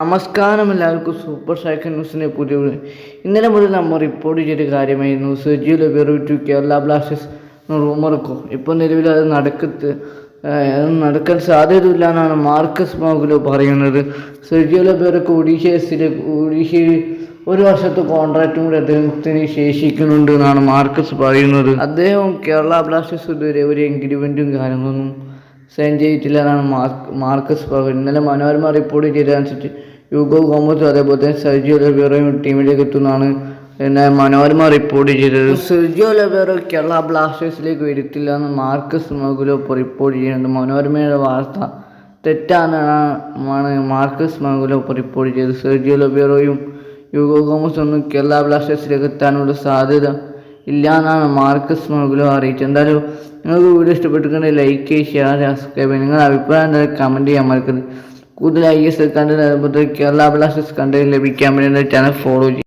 നമസ്കാരം എല്ലാവർക്കും. Super cycle ന്യൂസിനെ പുതിയ ഇന്നലെ മുതൽ നമ്മൾ റിപ്പോർട്ട് ചെയ്ത കാര്യമായിരുന്നു. Sergio Lobera to Kerala Blasters റൂമർക്കോ ഇപ്പോൾ നിലവിൽ അത് നടക്കത്ത് നടക്കാൻ സാധ്യതയില്ല എന്നാണ് മാർക്കസ് മോഗുലോ പറയുന്നത്. സെർജിയോ ലബേറോക്ക് ഒഡീഷസിലെ ഒഡീഷയിൽ ഒരു വർഷത്തെ കോൺട്രാക്റ്റും കൂടി അദ്ദേഹത്തിന് ശേഷിക്കുന്നുണ്ട് എന്നാണ് മാർക്കസ് പറയുന്നത്. അദ്ദേഹം കേരള ബ്ലാസ്റ്റേഴ്സ് ഇതുവരെ ഒരു എഗ്രിമെന്റും കാര്യങ്ങളൊന്നും ചെയ്തിട്ടില്ല എന്നാണ് മാർക്ക് മാർക്കസ് പവർ ഇന്നലെ മനോരമ റിപ്പോർട്ട് ചെയ്തതനുസരിച്ച് യുഗോ ഗോമസും അതേപോലെ തന്നെ സെർജിയോ ലബേറോയും ടീമിലേക്ക് എത്തുന്നതാണ് പിന്നെ മനോരമ റിപ്പോർട്ട് ചെയ്തത്. സെർജിയോ ലബേറോ കേരള ബ്ലാസ്റ്റേഴ്സിലേക്ക് വരുത്തില്ല എന്ന് മാർക്കസ് മഗുലോ ഇപ്പോൾ റിപ്പോർട്ട് ചെയ്യുന്നുണ്ട്. മനോരമയുടെ വാർത്ത തെറ്റാണെന്നാണ് മാർക്കസ് മഗുലോ ഇപ്പോൾ റിപ്പോർട്ട് ചെയ്തത്. സെർജിയോ ലബേറോയും യുഗോ ഗോമസ് ഒന്നും കേരള ബ്ലാസ്റ്റേഴ്സിലേക്ക് എത്താനുള്ള സാധ്യത ഇല്ല എന്നാണ് മാർക്കസ് മുകളിലും അറിയിച്ചത് എന്തായാലും നിങ്ങൾക്ക് വീഡിയോ ഇഷ്ടപ്പെട്ടിട്ടുണ്ടെങ്കിൽ ലൈക്ക് ഷെയർ സബ്സ്ക്രൈബ് നിങ്ങളുടെ അഭിപ്രായം എന്തായാലും കമന്റ് ചെയ്യാൻ മറക്കരുത്. കൂടുതൽ ഐ എസ് എൽ കണ്ടത് കേരള ബ്ലാസ്റ്റേഴ്സ് കണ്ടത് ലഭിക്കാൻ വേണ്ടി ചാനൽ ഫോളോ ചെയ്യുക.